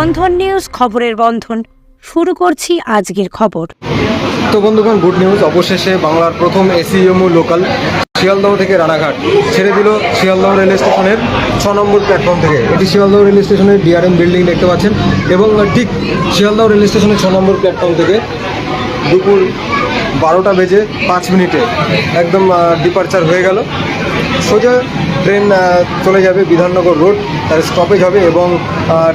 বন্ধন news খবরের বন্ধন। শুরু করছি আজকের খবর। তো বন্ধুগণ, গুড নিউজ। অবশেষে বাংলার প্রথম এসিএমও লোকাল শিয়ালদহ থেকে রানাঘাট ছেড়ে দিল শিয়ালদহ রেল স্টেশনের ছ নম্বর প্ল্যাটফর্ম থেকে। এটি শিয়ালদহ রেল স্টেশনের ডিআরএম বিল্ডিং দেখতে পাচ্ছেন এবং ঠিক শিয়ালদহ রেল স্টেশনের ছ নম্বর প্ল্যাটফর্ম থেকে দুপুর বারোটা বেজে পাঁচ মিনিটে একদম ডিপারচার হয়ে গেল। সোজা ট্রেন চলে যাবে বিধাননগর রোড, তার স্টপেজ হবে এবং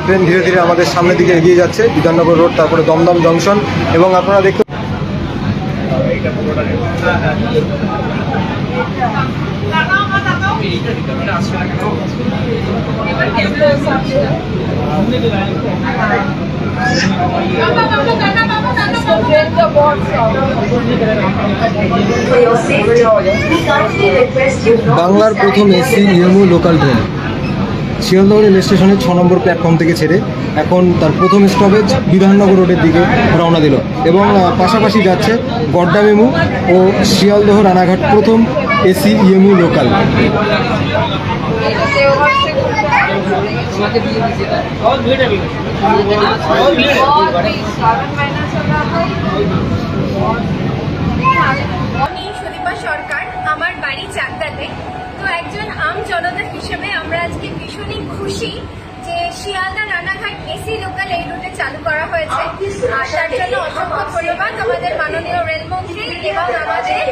ট্রেন ধীরে ধীরে আমাদের সামনের দিকে এগিয়ে যাচ্ছে, বিধাননগর রোড, তারপরে দমদম জংশন এবং আপনারা দেখতে বাংলার প্রথম AC EMU local train. Sealdah rail স্টেশনের ছ নম্বর প্ল্যাটফর্ম থেকে ছেড়ে এখন তার প্রথম স্টপেজ বিধাননগর রোডের দিকে রওনা দিল এবং পাশাপাশি যাচ্ছে গড্ডা মেমু ও শিয়ালদহ রানাঘাট প্রথম এসি ইএমইউ লোকাল। আমি সুদীপা সরকার আমার বাড়ি চাকদাতে। তো একজন আম জনতা হিসেবে আমরা আজকে ভীষণই খুশি যে শিয়ালদা রানাঘাট এসি লোকাল এই রুটে চালু করা হয়েছে। আর তার জন্য অসংখ্য ধন্যবাদ আমাদের মাননীয় রেলমন্ত্রী এবং আমাদের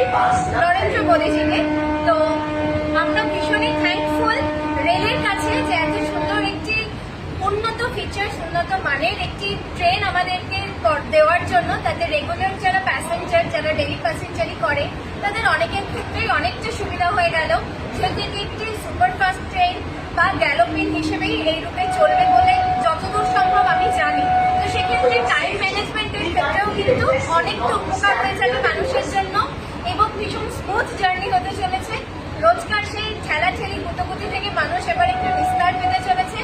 নরেন্দ্র মোদীজিকে। তো আমরা ভীষণই থ্যাঙ্কফুল ফিচার্স উন্নত মানের একটি ট্রেন আমাদেরকে দেওয়ার জন্য। তাদের রেগুলার যারা প্যাসেঞ্জার যারা ডেলি প্যাসেঞ্জারই করে, তাদের অনেকের ক্ষেত্রেই অনেকটা সুবিধা হয়ে গেল। এটি একটি সুপারফাস্ট ট্রেন বা গ্যালোপিন হিসেবেই এই রূপে চলবে বলে যতদূর সম্ভব আমি জানি। তো সেক্ষেত্রে টাইম ম্যানেজমেন্টের ক্ষেত্রেও কিন্তু অনেকটা উপকার হয়ে যাবে মানুষের জন্য এবং ভীষণ স্মুথ জার্নি হতে চলেছে। রোজকার সেই ঠেলাঠেলি গুটোগুটি থেকে মানুষ এবার একটু নিস্তার পেতে চলেছে।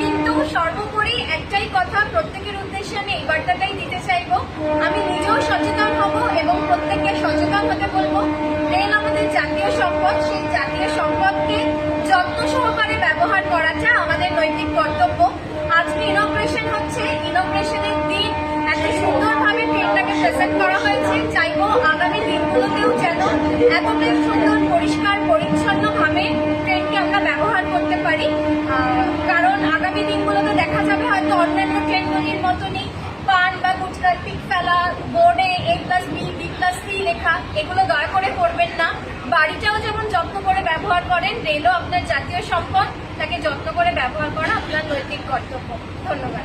কিন্তু সর্বোপরি একটাই কথা প্রত্যেকের উদ্দেশ্যে আমি এই বার্তাটাই দিতে চাইব। আমি নিজেও সচেতন হব এবং প্রত্যেককে সচেতন হতে বলব। রেল আমাদের জাতীয় সম্পদ, সেই জাতীয় সম্পদকে যত্ন সহকারে ব্যবহার করাটা আমাদের নৈতিক কর্তব্য। আজকে ইনগ্রেশন হচ্ছে ইনগ্রেশনের দিন এত সুন্দরভাবে ট্রেনটাকে প্রেজেন্ট করা হয়েছে। চাইব আগামী দিনগুলোতেও যেন এতটাই সুন্দর, পরিষ্কার, পরিচ্ছন্নভাবে ট্রেনকে আমরা ব্যবহার করতে পারি। কারণ আগামী দিনগুলোতে দেখা যাবে হয়তো অন্যান্য ট্রেনগুলির মতনই পান বা গুটকার পিক ফেলা বোর্ডে A plus B B plus C লেখা, এগুলো দয়া করে করবেন না। বাড়িটাও যেমন যত্ন করে ব্যবহার করেন রেলও আপনার জাতীয় সম্পদ, তাকে যত্ন করে ব্যবহার করা আপনার নৈতিক কর্তব্য। ধন্যবাদ।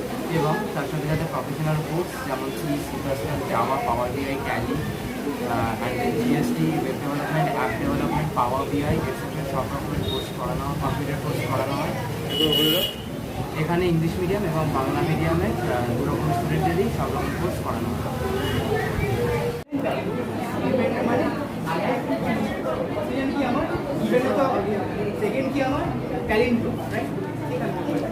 এবং তার সাথে সাথে প্রফেশনাল কোর্স যেমন C C Java power BI Tally and GST web development app development power BI etcetera সব রকমের কোর্স করানো হয় কম্পিউটার কোর্স করানো হয়। এখানে ইংলিশ মিডিয়াম এবং বাংলা মিডিয়ামে দু রকম স্টুডেন্টদেরই সব রকম কোর্স করানো হয়। সেকেন্ড কি আমার? রাইট আমি এখানে কি করলাম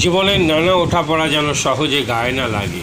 জীবনের নানা ওঠা পড়া যেন সহজে গায়ে না লাগে।